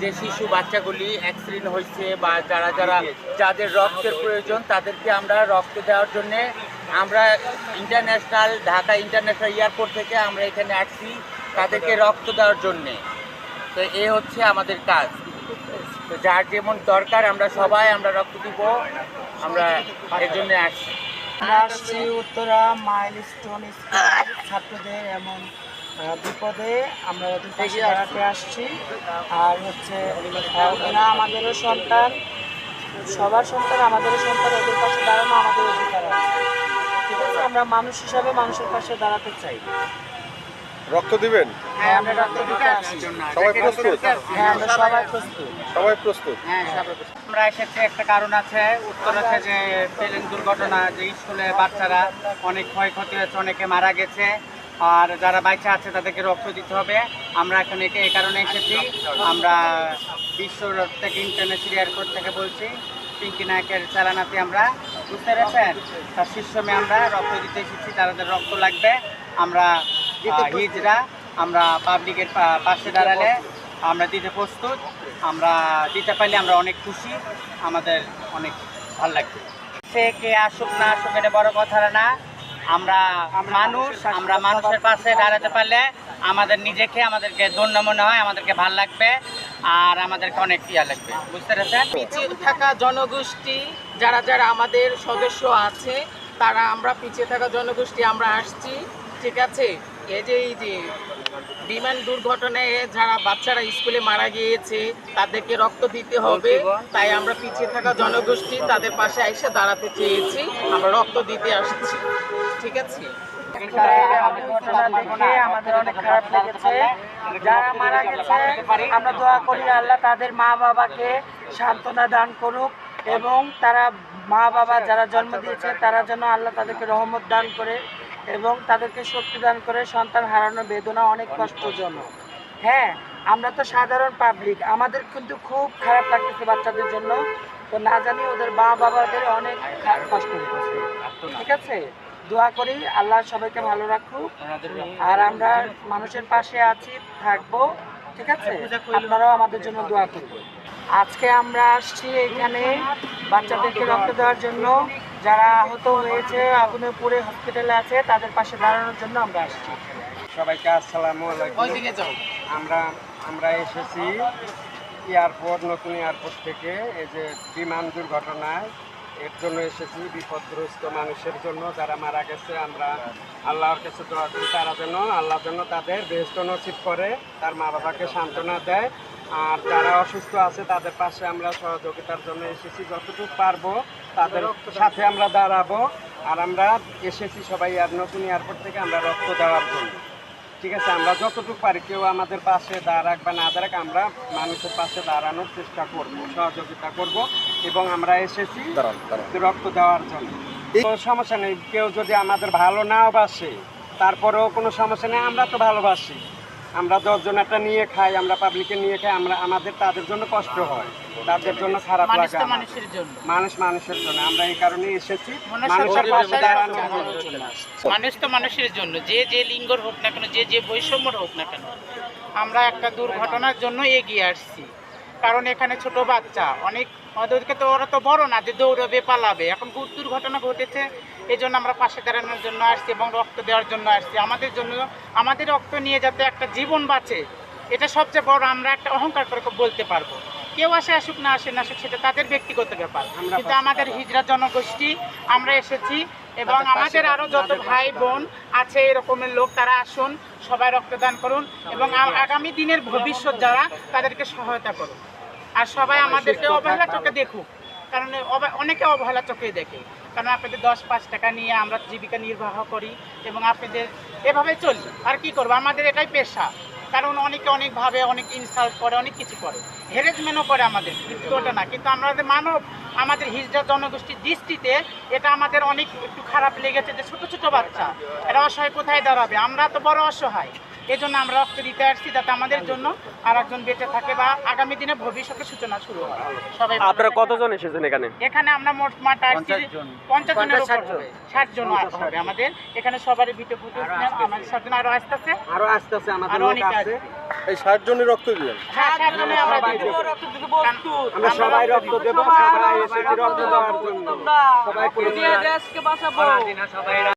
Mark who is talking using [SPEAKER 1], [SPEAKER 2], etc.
[SPEAKER 1] যে শিশু বাচ্চাগুলি অ্যাক্সিডেন্ট হয়েছে বা যারা যারা যাদের রক্তের প্রয়োজন, তাদেরকে আমরা রক্ত দেওয়ার জন্য আমরা ইন্টারন্যাশনাল ঢাকা ইন্টারন্যাশনাল এয়ারপোর্ট থেকে আমরা এখানে আসছি তাদেরকে রক্ত দেওয়ার জন্যে। তো এ হচ্ছে আমাদের কাজ। তো যার যেমন দরকার আমরা সবাই আমরা রক্ত দিব, আমরা এর জন্য আসছি।
[SPEAKER 2] আসছি উত্তরা মাইল স্টোন ছাত্রদের এমন বিপদে আমরা ওদের পাশে দাঁড়াতে আসছি। আর হচ্ছে ওরা আমাদেরও সন্তান সবার সন্তান আমাদেরও সন্তান ওদের পাশে দাঁড়ানো আমাদের অধিকার আছে। ঠিক আছে? আমরা মানুষ হিসাবে মানুষের পাশে দাঁড়াতে চাই।
[SPEAKER 3] রক্ত দিবেন?
[SPEAKER 2] হ্যাঁ আমরা রক্ত দিতে আসছি।
[SPEAKER 3] সবাই প্রস্তুত?
[SPEAKER 2] হ্যাঁ আমরা সবাই প্রস্তুত।
[SPEAKER 3] সবাই প্রস্তুত?
[SPEAKER 1] আমরা এসেছি একটা কারণ আছে। উত্তর আছে যে প্লেন দুর্ঘটনা যে স্কুলে বাচ্চারা অনেক ক্ষয়ক্ষতি হয়েছে অনেকে মারা গেছে। আর যারা বাইচা আছে তাদেরকে রক্ত দিতে হবে। আমরা এখানে একে- এই কারণে এসেছি। আমরা বিশ্ব থেকে ইন্টারন্যাশনাল এয়ারপোর্ট থেকে বলছি পিঙ্কি নায়কের চালানাতে আমরা বুঝতে পেরেছেন? তার শীর্ষমে আমরা রক্ত দিতে এসেছি তাদের রক্ত লাগবে। আমরা হিজরা আমরা পাবলিকের পা- পাশে দাঁড়ালে আমরা দিতে প্রস্তুত। আমরা দিতে পারলে আমরা অনেক খুশি। আমাদের অনেক ভালো লাগবে। সে কে আসুক না আসুক এটা বড় কথা না। আমরা মানুষ আমরা মানুষের পাশে দাঁড়াতে পারলে আমাদের নিজেকে আমাদেরকে ধন্য মনে হয় আমাদেরকে ভালো লাগবে আর আমাদেরকে অনেক ইয়া লাগবে। বুঝতে পেরেছেন?
[SPEAKER 4] পিছিয়ে থাকা জনগোষ্ঠী যারা যারা আমাদের সদস্য আছে তারা আমরা পিছিয়ে থাকা জনগোষ্ঠী আমরা আসছি ঠিক আছে? এই যে এই যে বিমান দুর্ঘটনায় যারা বাচ্চারা স্কুলে মারা গিয়েছে তাদেরকে রক্ত দিতে হবে। তাই আমরা পিছিয়ে থাকা জনগোষ্ঠী তাদের পাশে এসে দাঁড়াতে চেয়েছি। আমরা রক্ত দিতে আসছি। ঠিক আছে?
[SPEAKER 2] আমাদের অনেক খারাপ লেগেছে যারা মারা আমরা দোয়া করি আল্লাহ তাদের মা বাবাকে সান্ত্বনা দান করুক এবং তারা মা বাবা যারা জন্ম দিয়েছে তারা যেন আল্লাহ তাদেরকে রহমত দান করে এবং তাদেরকে শক্তি দান করে সন্তান হারানোর বেদনা অনেক কষ্টজনক হ্যাঁ আমরা তো সাধারণ পাবলিক আমাদের কিন্তু খুব খারাপ লাগতেছে বাচ্চাদের জন্য। তো না জানি ওদের মা বাবাদের অনেক কষ্ট হচ্ছে ঠিক আছে? দোয়া করি আল্লাহ সবাইকে ভালো রাখুক। আর আমরা মানুষের পাশে আছি থাকব ঠিক আছে? আপনারাও আমাদের জন্য দোয়া করবেন। আজকে আমরা আসছি এখানে বাচ্চাদেরকে রক্ত দেওয়ার জন্য। যারা আহত হয়েছে আগুনে পুড়ে হসপিটালে আছে তাদের পাশে দাঁড়ানোর জন্য আমরা আসছি
[SPEAKER 5] সবাইকে আসসালামু আলাইকুম।
[SPEAKER 4] ওইদিকে যাও।
[SPEAKER 5] আমরা আমরা এসেছি এয়ারপোর্ট নতুন এয়ারপোর্ট থেকে। এই যে বিমান দুর্ঘটনায় এর জন্য এসেছি, বিপদগ্রস্ত মানুষের জন্য, যারা মারা গেছে, আমরা আল্লাহর কাছে দোয়া করি, তারা যেন আল্লাহ যেন তাদের বেহস্ত নসিব করে, তার মা বাবাকে সান্ত্বনা দেয়। আর যারা অসুস্থ আছে, তাদের পাশে আমরা সহযোগিতার জন্য এসেছি, যতটুকু পারব, তাদের সাথে আমরা দাঁড়াবো। আর আমরা এসেছি সবাই আর নতুন এয়ারপোর্ট থেকে আমরা রক্ত দেওয়ার জন্য। ঠিক আছে আমরা যতটুকু পারি কেউ আমাদের পাশে দাঁড়াক বা না দাঁড়াক আমরা মানুষের পাশে দাঁড়ানোর চেষ্টা করব সহযোগিতা করব এবং আমরা এসেছি রক্ত দেওয়ার জন্য। কোনো সমস্যা নেই কেউ যদি আমাদের ভালো নাও বাসে তারপরেও কোনো সমস্যা নেই আমরা তো ভালোবাসি। আমরা দশজন একটা নিয়ে খাই আমরা পাবলিকে নিয়ে খাই আমরা আমাদের তাদের জন্য কষ্ট হয়। তাদের জন্য খারাপ
[SPEAKER 4] মানুষ
[SPEAKER 5] লাগে
[SPEAKER 4] মানুষের জন্য।
[SPEAKER 5] মানুষ মানুষের জন্য। আমরা এই কারণে এসেছি।
[SPEAKER 4] মানুষের
[SPEAKER 5] পাশে
[SPEAKER 4] মানুষ তো মানুষের জন্য। যে যে লিঙ্গর হোক না কেন যে যে বৈষম্যর হোক না কেন আমরা একটা দুর্ঘটনার জন্য এগিয়ে আসছি। কারণ এখানে ছোট বাচ্চা। অনেক ওদেরকে তো ওরা তো বড় না, যে দৌড়বে, পালাবে। এখন দুর্ঘটনা ঘটেছে এই জন্য আমরা পাশে দাঁড়ানোর জন্য আসছি এবং রক্ত দেওয়ার জন্য আসছি। আমাদের জন্য, আমাদের রক্ত নিয়ে যাতে একটা জীবন বাঁচে, এটা সবচেয়ে বড়, আমরা একটা অহংকার করে বলতে পারব। কেউ আসে আসুক না আসে না আসুক সেটা তাদের ব্যক্তিগত ব্যাপার। কিন্তু আমাদের হিজড়া জনগোষ্ঠী আমরা এসেছি এবং আমাদের আরও যত ভাই বোন আছে এরকমের লোক তারা আসুন সবাই রক্তদান করুন এবং আগামী দিনের ভবিষ্যৎ যারা তাদেরকে সহায়তা করুন। আর সবাই আমাদেরকে অবহেলা চোখে দেখুক। কারণ অনেকে অবহেলা চোখেই দেখে। কারণ আপনাদের দশ পাঁচ টাকা নিয়ে আমরা জীবিকা নির্বাহ করি এবং আপনাদের এভাবে চলি। আর কি করব? আমাদের এটাই পেশা। কারণ অনেকে অনেকভাবে, অনেক ইনসাল্ট করে, অনেক কিছু করে। হেরেজমেন্টও করে আমাদের, কিন্তু ওটা না। কিন্তু আমাদের মানব, আমাদের হিজড়া জনগোষ্ঠীর দৃষ্টিতে এটা আমাদের অনেক একটু খারাপ লেগেছে যে ছোটো ছোটো বাচ্চা, এরা অসহায় কোথায় দাঁড়াবে? আমরা তো বড় অসহায়। এই জন্য আমরা রক্ত দিতে আসছি যাতে আমাদের জন্য আর একজন বেঁচে থাকে বা আগামী দিনে ভবিষ্যতের সূচনা শুরু হয় সবাই
[SPEAKER 3] আপনারা। কতজন এসেছেন এখানে
[SPEAKER 4] এখানে আমরা মোট মাঠ আসছি
[SPEAKER 1] পঞ্চাশ
[SPEAKER 4] জনের উপর
[SPEAKER 1] ষাট জন।
[SPEAKER 4] হবে। ষাট জন আসতে হবে আমাদের এখানে সবারই ভিডিও ফুটেজ আমাদের ষাট জন আরও আসতেছে
[SPEAKER 5] আরও আসতেছে আমাদের আরও
[SPEAKER 4] অনেকে
[SPEAKER 5] আছে
[SPEAKER 4] আসবে।
[SPEAKER 3] এই ষাট জনই রক্ত
[SPEAKER 4] হ্যাঁ, আমরা
[SPEAKER 6] সবাই
[SPEAKER 4] দিব।
[SPEAKER 6] দেব।
[SPEAKER 4] কারণ
[SPEAKER 6] আমরা সবাই রক্ত দেবো সবাই রক্ত দেওয়ার জন্য
[SPEAKER 7] সবাই